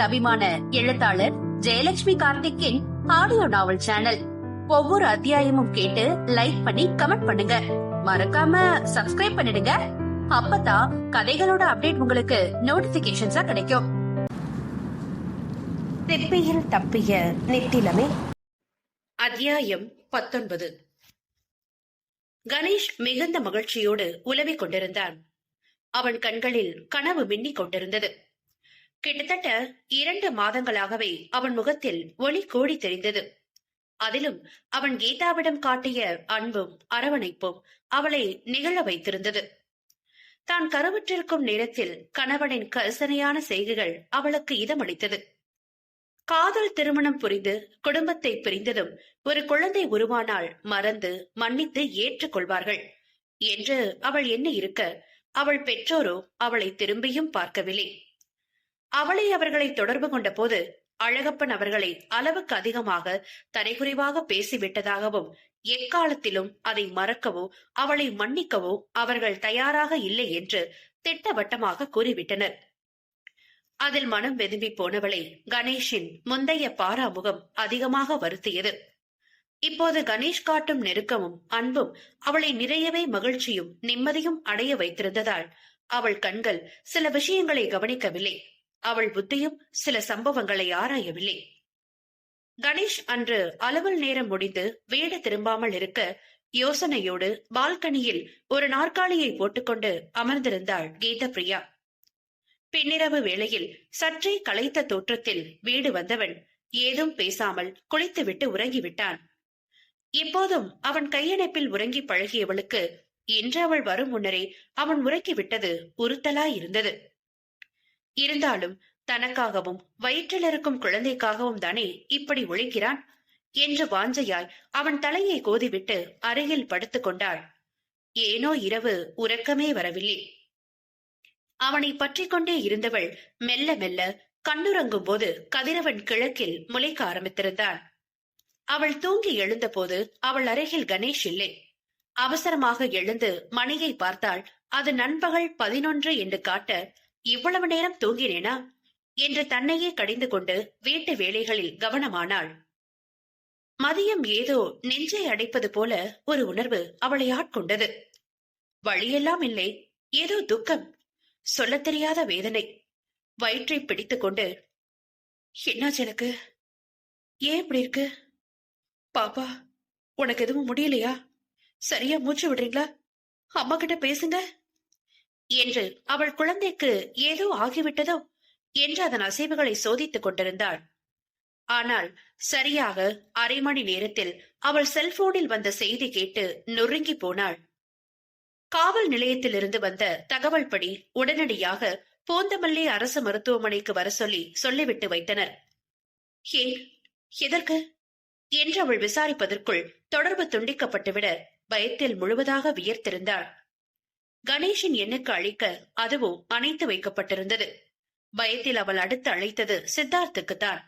உங்கள் அபிமான எழுத்தாளர் ஜெயலட்சுமி கார்த்திக்கின் ஆடியோ நாவல் சேனல். ஒவ்வொரு அத்தியாயமும் கேட்டு லைக் பண்ணி கமெண்ட் பண்ணுங்க. மறக்காம சப்ஸ்கிரைப் பண்ணிடுங்க. அப்பதான் கதைகளோட அப்டேட் உங்களுக்கு நோட்டிபிகேஷன்ஸா கிடைக்கும். திப்பியில் தப்பிய நித்திலமே. அத்தியாயம் பத்தொன்பது. கணேஷ் மிகுந்த மகிழ்ச்சியோடு உலவிக் கொண்டிருந்தான். அவன் கண்களில் கனவு மின்னிக் கொண்டிருந்தது. கிட்டத்தட்ட இரண்டு மாதங்களாகவே அவன் முகத்தில் ஒளி கோடி தெரிந்தது. அதிலும் அவன் கீதாவிடம் காட்டிய அன்பும் அரவணைப்பும் அவளை நிகழ வைத்திருந்தது. தான் கருவுற்றிருக்கும் நேரத்தில் கணவனின் கரிசனையான செய்கைகள் அவளுக்கு இதமளித்தது. காதல் திருமணம் புரிந்து குடும்பத்தை பிரிந்ததும் ஒரு குழந்தை உருவானால் மறந்து மன்னித்து ஏற்றுக்கொள்வார்கள் என்று அவள் என்ன இருக்க அவள் பெற்றோரோ அவளை திரும்பியும் பார்க்கவில்லை. அவளை அவர்களை தொடர்பு கொண்ட போது அழகப்பன் அவர்களை அளவுக்கு அதிகமாக தரைகுறைவாக பேசிவிட்டதாகவும் எக்காலத்திலும் அதை மறக்கவோ அவளை மன்னிக்கவோ அவர்கள் தயாராக இல்லை என்று திட்டவட்டமாக கூறிவிட்டனர். அதில் மனம் வெதும்பி போனவளை கணேஷின் முந்தைய பாராமுகம் அதிகமாக வருத்தியது. இப்போது கணேஷ் காட்டும் நெருக்கமும் அன்பும் அவளை நிறையவே மகிழ்ச்சியும் நிம்மதியும் அடைய வைத்திருந்ததால் அவள் கண்கள் சில விஷயங்களை கவனிக்கவில்லை. அவள் புத்தியும் சில சம்பவங்களை ஆராயவில்லை. கணேஷ் அன்று அலுவல் நேரம் முடிந்து வீடு திரும்பாமல் இருக்க யோசனையோடு பால்கனியில் ஒரு நாற்காலியை போட்டுக்கொண்டு அமர்ந்திருந்தாள் கீதப்பிரியா. பின்னிரவு வேளையில் சற்றே களைத்த தோற்றத்தில் வீடு வந்தவன் ஏதும் பேசாமல் குளித்துவிட்டு உறங்கிவிட்டான். இப்போதும் அவன் கையணைப்பில் உறங்கி பழகியவளுக்கு இன்று அவள் வரும் முன்னரே அவன் உறக்கிவிட்டது உறுத்தலாயிருந்தது இருந்தாலும் தனக்காகவும் வயிற்றில் இருக்கும் குழந்தைக்காகவும் தானே இப்படி உழைக்கிறான் என்று வாஞ்சையாய் அவன் தலையை கோதிவிட்டு அருகில் படுத்துக் கொண்டாள். ஏனோ இரவு உறக்கமே வரவில்லை. அவனை பற்றி கொண்டே இருந்தவள் மெல்ல மெல்ல கண்ணுறங்கும் போது கதிரவன் கிழக்கில் முளைக்க ஆரம்பித்திருந்தான். அவள் தூங்கி எழுந்தபோது அவள் அருகில் கணேஷ் இல்லை. அவசரமாக எழுந்து மணியை பார்த்தாள். அது நண்பகல் பதினொன்று என்று காட்ட இவ்வளவு நேரம் தூங்கினேனா? என்று தன்னையே கடிந்து கொண்டு வீட்டு வேலைகளில் கவனமானாள். மதியம் ஏதோ நெஞ்சை அடைப்பது போல ஒரு உணர்வு அவளை ஆட்கொண்டது. வழியெல்லாம் இல்லை. ஏதோ துக்கம் சொல்லத் தெரியாத வேதனை. வயிற்றை பிடித்துக் கொண்டு என்னாச்சு எனக்கு? ஏன் இப்படி இருக்கு? பாப்பா உனக்கு எதுவும் முடியலையா? சரியா மூச்சு விடுறீங்களா? அம்மா கிட்ட பேசுங்க. என்று அவள் குழந்தைக்கு ஏதோ ஆகிவிட்டதோ என்று அதன் அசைவுகளை சோதித்துக் கொண்டிருந்தாள். ஆனால் சரியாக அரை மணி நேரத்தில் அவள் செல்போனில் வந்த செய்தி கேட்டு நொறுங்கி போனாள். காவல் நிலையத்திலிருந்து வந்த தகவல்படி உடனடியாக போந்தமல்லி அரசு மருத்துவமனைக்கு வர சொல்லி சொல்லிவிட்டு வைத்தனர். ஏன்? எதற்கு? என்று அவள் விசாரிப்பதற்குள் தொடர்பு துண்டிக்கப்பட்டுவிட பயத்தில் முழுவதாக வியர்த்திருந்தாள். கணேஷின் எண்ணுக்கு அழிக்க அதுவும் அணைத்து வைக்கப்பட்டிருந்தது. பயத்தில் அவள் அடுத்து அழைத்தது சித்தார்த்துக்குத்தான்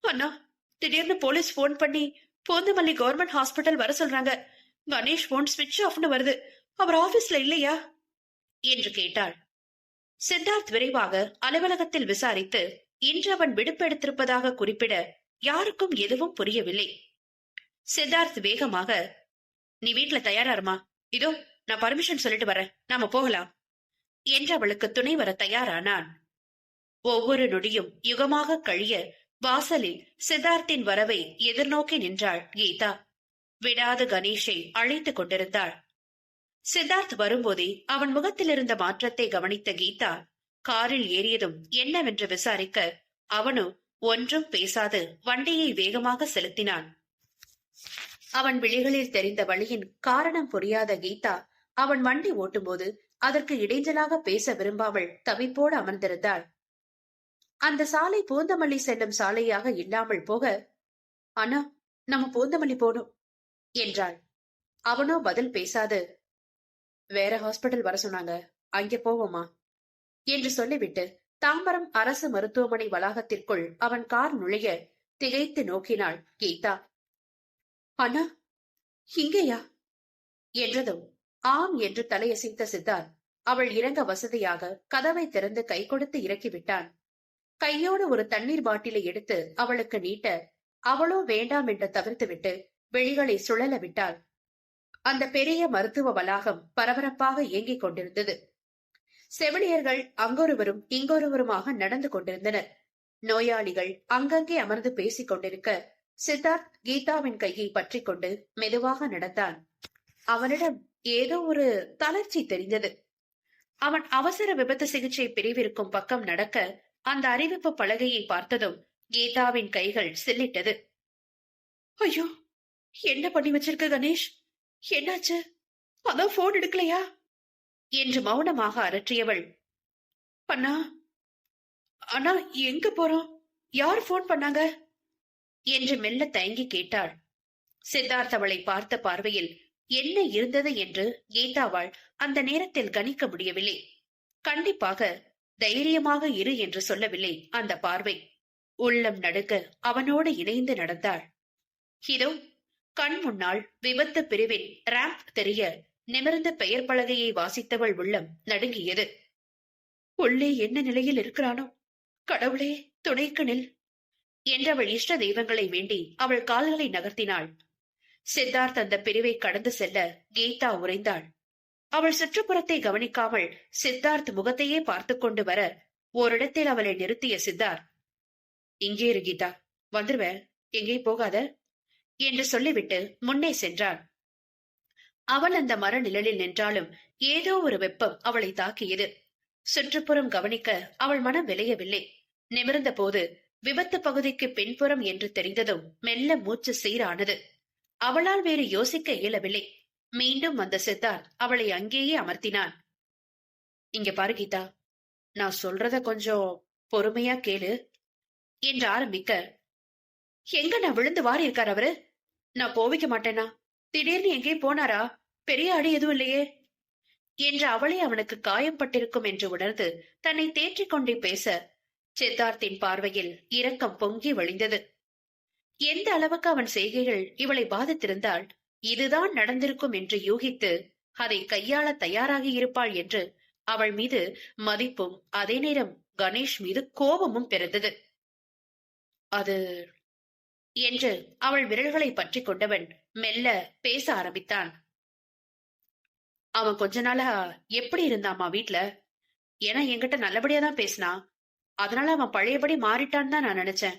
அண்ணா திடீர்னு போலீஸ் போன் பண்ணி போந்தமல்லி கவர்மெண்ட் ஹாஸ்பிட்டல் வர சொல்றாங்க. கணேஷ் போன் ஸ்விட்ச் ஆஃப்னு வருது. அவர் ஆபீஸ்ல இல்லையா? என்று கேட்டாள். சித்தார்த் விரைவாக அலுவலகத்தில் விசாரித்து இன்று அவன் விடுப்பு எடுத்திருப்பதாக குறிப்பிட யாருக்கும் எதுவும் புரியவில்லை. சித்தார்த் வேகமாக நீ வீட்டுல தயாராருமா இதோ நான் பர்மிஷன் சொல்லிட்டு வரேன். நாம போகலாம். என்று அவளுக்கு துணை வர தயாரானான். ஒவ்வொரு நொடியும் யுகமாக கழிய வாசலில் சித்தார்த்தின் வரவை எதிர்நோக்கி நின்றாள் கீதா. விடாது கணேஷை அழைத்துக் கொண்டிருந்தாள். சித்தார்த் வரும்போதே அவன் முகத்தில் இருந்த மாற்றத்தை கவனித்த கீதா காரில் ஏறியதும் என்னவென்று விசாரிக்க அவனோ ஒன்றும் பேசாது வண்டியை வேகமாக செலுத்தினான். அவன் விழிகளில் தெரிந்த வழியின் காரணம் புரியாத கீதா அவன் வண்டி ஓட்டும்போது அதற்கு இடைஞ்சலாக பேச விரும்பாமல் தவிப்போடு அமர்ந்திருந்தாள். அந்த சாலை பூந்தமல்லி செல்லும் சாலையாக இல்லாமல் போக அண்ணா நம்ம பூந்தமல்லி போனோம் என்றாள். அவனோ பதில் பேசாது. வேற ஹாஸ்பிட்டல் வர சொன்னாங்க. அங்கே போவோமா? என்று சொல்லிவிட்டு தாம்பரம் அரசு மருத்துவமனை வளாகத்திற்குள் அவன் கார் நுழைய திகைத்து நோக்கினாள் கீதா. அண்ணா இங்கேயா? என்றதும் ஆம் என்று தலையசைத்த சித்தார்த் அவள் இறங்க வசதியாக கதவை திறந்து கை கொடுத்து இறக்கிவிட்டான். கையோடு ஒரு தண்ணீர் பாட்டிலை எடுத்து அவளுக்கு நீட்ட அவளோ வேண்டாம் என்று தவிர்த்துவிட்டு வெளிகளை சுழல விட்டாள். அந்த பெரிய மருத்துவ வளாகம் பரபரப்பாக இயங்கிக் கொண்டிருந்தது. செவிலியர்கள் அங்கொருவரும் இங்கொருவருமாக நடந்து கொண்டிருந்தனர். நோயாளிகள் அங்கங்கே அமர்ந்து பேசிக் கொண்டிருக்க சித்தார்த் கீதாவின் கையை பற்றிக் கொண்டு மெதுவாக நடந்தான். அவனிடம் ஏதோ ஒரு தளர்ச்சி தெரிந்தது. அவன் அவசர விபத்து சிகிச்சை பிரிவிற்கும் பக்கம் நடக்க அந்த அறிவிப்பு பலகையை பார்த்ததும் கீதாவின் கைகள் சில்லிட்டது. ஐயோ என்ன பண்ணி வச்சிருக்க கணேஷ்? என்னாச்சு? அதான் போன் எடுக்கலையா? என்று மௌனமாக அரற்றியவள். அண்ணா அண்ணா எங்க போறோம்? யார் போன் பண்ணாங்க? என்று மெல்ல தயங்கி கேட்டாள். சித்தார்த் அவளை பார்த்த பார்வையில் என்ன இருந்தது என்று கீதாவால் அந்த நேரத்தில் கணிக்க முடியவில்லை. கண்டிப்பாக தைரியமாக இரு என்று சொல்லவில்லை அந்த பார்வை. உள்ளம் நடுக்க அவனோடு இணைந்து நடந்தாள். இதோ கண் முன்னால் விபத்து பிரிவின் ரேம்ப் தெரிய நிமிர்ந்த பெயர் பலகையை வாசித்தவள் உள்ளம் நடுங்கியது. உள்ளே என்ன நிலையில் இருக்கிறானோ? கடவுளே துணைக்கு நில். என்றவள் இஷ்ட தெய்வங்களை வேண்டி அவள் கால்களை நகர்த்தினாள். சித்தார்த் அந்த பிரிவை கடந்து செல்ல கீதா உறைந்தாள். அவள் சுற்றுப்புறத்தை கவனிக்காமல் சித்தார்த் முகத்தையே பார்த்து கொண்டு வர ஓரிடத்தில் அவளை நிறுத்திய சித்தார்த் இங்கே இரு கீதா வந்துருவேன் எங்கே போகாத என்று சொல்லிவிட்டு முன்னே சென்றான். அவள் அந்த மர நிழலில் நின்றாலும் ஏதோ ஒரு வெப்பம் அவளை தாக்கியது. சுற்றுப்புறம் கவனிக்க அவள் மனம் விளையவில்லை. நிமிர்ந்த போது விபத்து பகுதிக்கு பின்புறம் என்று தெரிந்ததும் மெல்ல மூச்சு சீரானது. அவளால் வேறு யோசிக்க இயலவில்லை. மீண்டும் வந்த சித்தார்த் அவளை அங்கேயே அமர்த்தினான். இங்க பாரு கீதா நான் சொல்றத கொஞ்சம் பொறுமையா கேளு என்று ஆரம்பிக்க. எங்க நான் விழுந்து வாரி இருக்கார் அவரு? நான் கோவிக்க மாட்டேனா? திடீர்னு எங்கே போனாரா? பெரிய அடி எதுவும் இல்லையே? என்று அவளே அவனுக்கு காயம்பட்டிருக்கும் என்று உணர்ந்து தன்னை தேற்றிக் கொண்டே பேச சித்தார்த்தின் பார்வையில் இரக்கம் பொங்கி வழிந்தது. எந்த அளவுக்கு அவன் செய்கைகள் இவளை பாதித்திருந்தால் இதுதான் நடந்திருக்கும் என்று யூகித்து அதை கையாள தயாராகி இருப்பாள் என்று அவள் மீது மதிப்பும் அதே நேரம் கணேஷ் மீது கோபமும் பிறந்தது. அது என்று அவள் விரல்களை பற்றி கொண்டவன் மெல்ல பேச ஆரம்பித்தான். அவன் கொஞ்ச நாளா எப்படி இருந்தாமா வீட்ல? ஏன்னா என்கிட்ட நல்லபடியா தான் பேசினா. அதனால அவன் பழையபடி மாறிட்டான்னு தான் நான் நினைச்சேன்.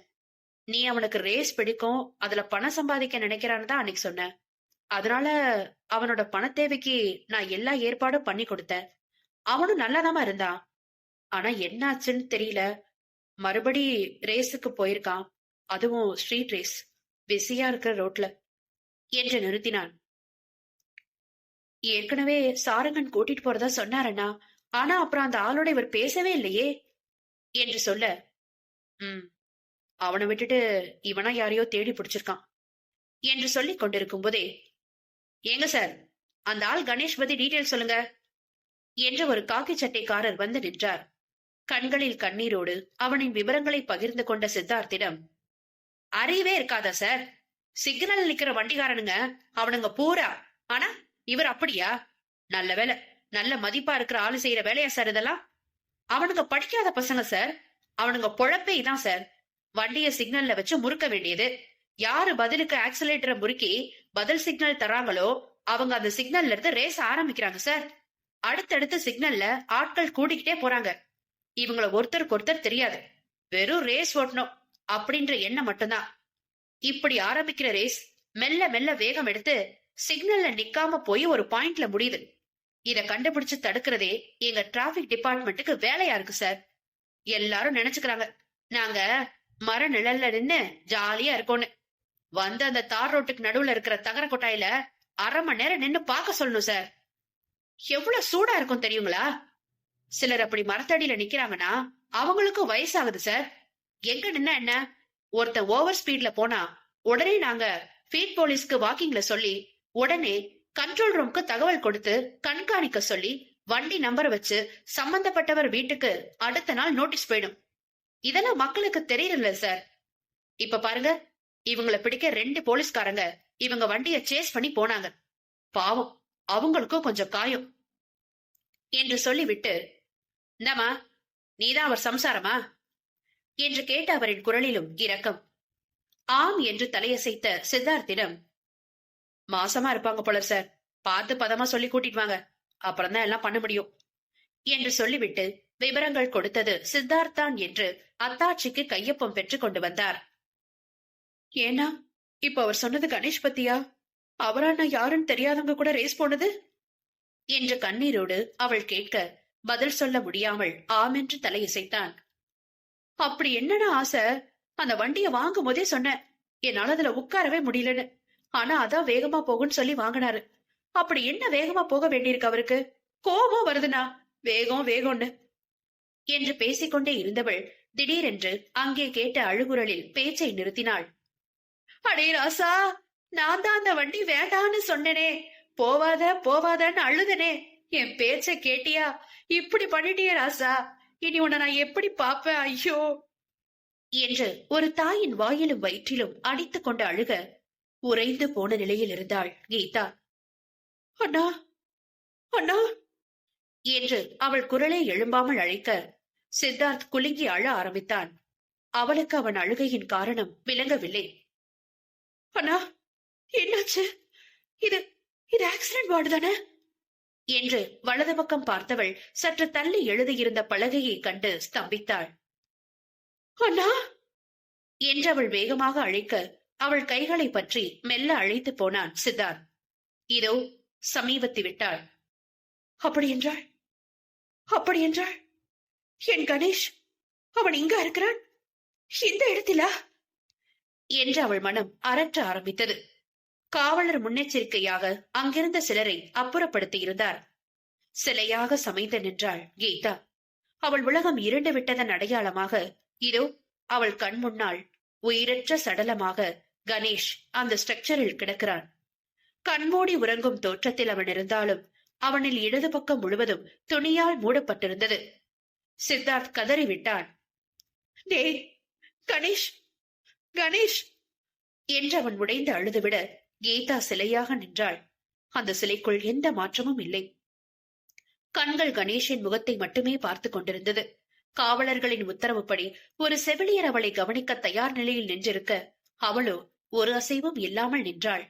நீ அவனுக்கு ரேஸ் பிடிக்கும் அதுல பணம் சம்பாதிக்க நினைக்கிறான்னு தான் அன்னைக்கு சொன்ன. அதனால அவனோட பண தேவைக்கு நான் எல்லா ஏற்பாடும் பண்ணி கொடுத்தேன். அவனும் நல்லாதாம்மா இருந்தான். ஆனா என்னாச்சுன்னு தெரியல. மறுபடி ரேஸுக்கு போயிருக்கான். அதுவும் ஸ்ட்ரீட் ரேஸ் பிஸியா இருக்கிற ரோட்ல. என்று நிறுத்தினான். ஏற்கனவே சாரங்கன் கூட்டிட்டு போறதா சொன்னாரண்ணா ஆனா அப்புறம் அந்த ஆளோட இவர் பேசவே இல்லையே? என்று சொல்ல உம் அவனை விட்டுட்டு இவனா யாரையோ தேடி பிடிச்சிருக்கான் என்று சொல்லி கொண்டிருக்கும் போதே ஏங்க சார் அந்த ஆள் கணேஷ் பத்தி டீட்டெயில் சொல்லுங்க என்று ஒரு காக்கி சட்டைக்காரர் வந்து நின்றார். கண்களில் கண்ணீரோடு அவனின் விவரங்களை பகிர்ந்து கொண்ட சித்தார்த்திடம் அறிவே இருக்காதா சார்? சிக்னல் நிக்கிற வண்டிகாரனுங்க. அவனுங்க பூரா. ஆனா இவர் அப்படியா? நல்ல வேலை நல்ல மதிப்பா இருக்கிற ஆளு செய்யற வேலையா சார் இதெல்லாம்? அவனுங்க படிக்காத பசங்க சார். அவனுங்க பொழப்பே தான் சார். வண்டிய சிக்னல்ல வச்சு முறுக்க வேண்டியது. யாரு பதிலுக்கு ஆக்சிலேட்டரை முறுக்கி பதில் சிக்னல் தராங்களோ அவங்க அந்த சிக்னல்ல இருந்து ரேஸ் ஆரம்பிக்கிறாங்க சார் அடுத்தடுத்த சிக்னல்ல ஆட்கள் கூடிக்கிட்டே போறாங்க. இவங்கள ஒருத்தருக்கு ஒருத்தர் தெரியாது. வெறும் ரேஸ் ஓட்டணும் அப்படின்ற எண்ணம் மட்டும்தான். இப்படி ஆரம்பிக்கிற ரேஸ் மெல்ல மெல்ல வேகம் எடுத்து சிக்னல்ல நிக்காம போய் ஒரு பாயிண்ட்ல முடியுது. இத கண்டுபிடிச்சு தடுக்கிறதே எங்க டிராபிக் டிபார்ட்மெண்ட்டுக்கு வேலையா இருக்கு சார் எல்லாரும் நினைச்சுக்கிறாங்க. நாங்க மர நிழல்ல நின்னு ஜாலியா இருக்கும்னு. வந்து அந்த தார் ரோட்டுக்கு நடுவுல இருக்கிற தகர கொட்டாயில அரை மணி நேரம் நின்னு பார்க்க சொல்லணும் சார் எவ்வளவு சூடா இருக்கும் தெரியுங்களா? சிலர் அப்படி மரத்தடியில நிக்கிறாங்கன்னா அவங்களுக்கும் வயசாகுது சார் எங்க நின்னா என்ன? ஒருத்தன் ஓவர் ஸ்பீட்ல போனா உடனே நாங்க ஃபீட் போலீஸ்க்கு வாக்கிங்ல சொல்லி உடனே கண்ட்ரோல் ரூம்க்கு தகவல் கொடுத்து கண்காணிக்க சொல்லி வண்டி நம்பர் வச்சு சம்பந்தப்பட்டவர் வீட்டுக்கு அடுத்த நாள் நோட்டீஸ் போயிடும். இதெல்லாம் மக்களுக்கு தெரியல சார். இப்ப பாருங்க இவங்கள பிடிக்க ரெண்டு போலீஸ்காரங்க இவங்க வண்டிய சேஸ் பண்ணி போனாங்க. பாவம் அவங்களுக்கும் கொஞ்சம் காயம். என்று சொல்லிவிட்டு இந்தாமா நீதான் அவர் சம்சாரமா? என்று கேட்ட அவரின் குரலிலும் இரக்கம். ஆம் என்று தலையசைத்த சித்தார்த்திடம் மாசமா இருப்பாங்க போல சார். பார்த்து பதமா சொல்லி கூட்டிட்டு வாங்க. அப்புறம் தான் எல்லாம் பண்ண முடியும். என்று சொல்லிவிட்டு விவரங்கள் கொடுத்தது சித்தார்த்தான் என்று அத்தாட்சிக்கு கையொப்பம் பெற்றுக் கொண்டு வந்தார். ஏன்னா இப்ப அவர் சொன்னது கணேஷ் பத்தியா? அவரா நான் யாருன்னு தெரியாதவங்க கூட ரேஸ் போனது? என்று கண்ணீரோடு அவள் கேட்க பதில் சொல்ல முடியாமல் ஆமென்று தலையசைத்தான். அப்படி என்னன்னு ஆசை? அந்த வண்டிய வாங்கும் போதே சொன்னேன். என்னால அதுல உட்காரவே முடியலன்னு. ஆனா அதான் வேகமா போகும்னு சொல்லி வாங்கினாரு. அப்படி என்ன வேகமா போக வேண்டியிருக்கு அவருக்கு? கோபம் வருதுண்ணா. வேகம் வேகம்னு. என்று பேசிக்கொண்டே இருந்தவள் திடீரென்று அங்கே கேட்ட அழுகுரலில் பேச்சை நிறுத்தினாள். அடே ராசா நான் தான் அந்த வண்டி வேண்டான்னு சொன்னனே. போவாத போவாதன்னு அழுதனே. என் பேச்ச கேட்டியா? இப்படி பண்ணிட்டிய ராசா. இனி உன்னை நான் எப்படி பாப்பேன் ஐயோ? என்று ஒரு தாயின் வாயிலும் வயிற்றிலும் அடித்துக் கொண்டு அழுக உறைந்து போன நிலையில் இருந்தாள் கீதா. அண்ணா அண்ணா என்று அவள் குரலை எழும்பாமல் அழைக்க சித்தார்த் குலுங்கி அழ ஆரம்பித்தான். அவளுக்கு அவன் அழுகையின் காரணம் விளங்கவில்லை. அண்ணா என்னாச்சு? இது இது ஆக்சிடென்ட் வார்டு தானே என்று வலது பக்கம் பார்த்தவள் சற்று தள்ளி எழுதியிருந்த பலகையை கண்டு ஸ்தம்பித்தாள். அண்ணா! என்று அவள் வேகமாக அழைக்க அவள் கைகளை பற்றி மெல்ல அழைத்து போனான் சித்தார்த். இதோ சமீபத்து விட்டாள். அப்படியென்றாள் அப்படி என்றால் என் கணேஷ் அவன் இங்க இருக்கிறான். இந்த இடத்திலா? என்று அவள் மனம் அரற்ற ஆரம்பித்தது. காவலர் முன்னெச்சரிக்கையாக அங்கிருந்த சிலரை அப்புறப்படுத்தி இருந்தார் சிலையாக சமைத்து நின்றாள் கீதா. அவள் உலகம் இருண்டு விட்டதன் அடையாளமாக இதோ அவள் கண் முன்னால் உயிரற்ற சடலமாக கணேஷ் அந்த ஸ்ட்ரக்சரில் கிடக்கிறான். கண்மூடி உறங்கும் தோற்றத்தில் அவன் இருந்தாலும் அவனில் இடது பக்கம் முழுவதும் துணியால் மூடப்பட்டிருந்தது. சித்தார்த் கதறிவிட்டான். டே கணேஷ் கணேஷ்! என்று அவன் உடைந்து அழுதுவிட கீதா சிலையாக நின்றாள். அந்த சிலைக்குள் எந்த மாற்றமும் இல்லை. கண்கள் கணேஷின் முகத்தை மட்டுமே பார்த்து கொண்டிருந்தது. காவலர்களின் உத்தரவுப்படி ஒரு செவிலியர் அவளை கவனிக்க தயார் நிலையில் நின்றிருக்க அவளோ ஒரு அசைவும் இல்லாமல் நின்றாள்.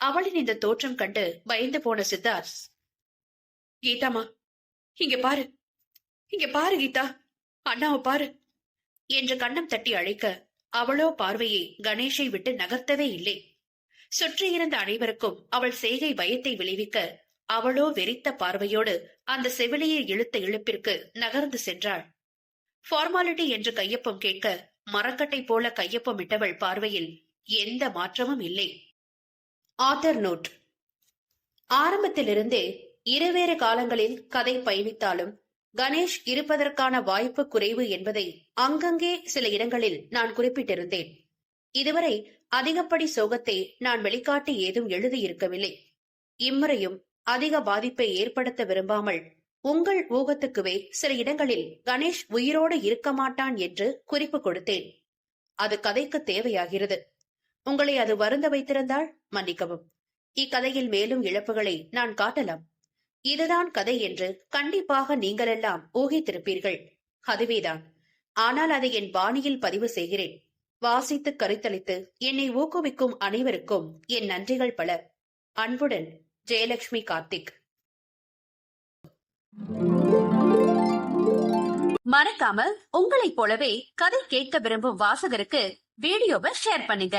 அவளின் இந்த தோற்றம் கண்டு பயந்து போன சித்தார்த் கீதாமா இங்க பாரு இங்க பாரு கீதா அண்ணாவை பாரு என்று கண்ணம் தட்டி அழைக்க அவளோ பார்வையை கணேஷை விட்டு நகர்த்தவே இல்லை. சுற்றியிருந்த அனைவருக்கும் அவள் செய்கை பயத்தை விளைவிக்க அவளோ வெறித்த பார்வையோடு அந்த செவிலியை இழுத்த இழுப்பிற்கு நகர்ந்து சென்றாள். ஃபார்மாலிட்டி என்று கையொப்பம் கேட்க மரக்கட்டை போல கையொப்பம் இட்டவள் பார்வையில் எந்த மாற்றமும் இல்லை. ஆத்தர் நோட் ஆரம்பத்திலிருந்தே இருவேறு காலங்களில் கதை பயணித்தாலும் கணேஷ் இருப்பதற்கான வாய்ப்பு குறைவு என்பதை அங்கங்கே சில இடங்களில் நான் குறிப்பிட்டிருந்தேன். இதுவரை அதிகப்படி சோகத்தை நான் வெளிக்காட்டி ஏதும் எழுதியிருக்கவில்லை. இம்முறையும் அதிக பாதிப்பை ஏற்படுத்த விரும்பாமல் உங்கள் ஊகத்துக்குவே சில இடங்களில் கணேஷ் உயிரோடு இருக்க மாட்டான் என்று குறிப்பு கொடுத்தேன். அது கதைக்கு தேவையாகிறது. உங்களை அது வருந்த வைத்திருந்தால் மன்னிக்கவும். இக்கதையில் மேலும் இழப்புகளை நான் காட்டலாம். இதுதான் கதை என்று கண்டிப்பாக நீங்களெல்லாம் ஊகித்திருப்பீர்கள். அதுவேதான் ஆனால் அதை என் பாணியில் பதிவு செய்கிறேன். வாசித்து கருத்தளித்து என்னை ஊக்குவிக்கும் அனைவருக்கும் என் நன்றிகள் பல. அன்புடன் ஜெயலட்சுமி கார்த்திக். மறக்காம உங்களைப் போலவே கதை கேட்க விரும்பும் வாசகருக்கு வீடியோவை ஷேர் பண்ணுங்க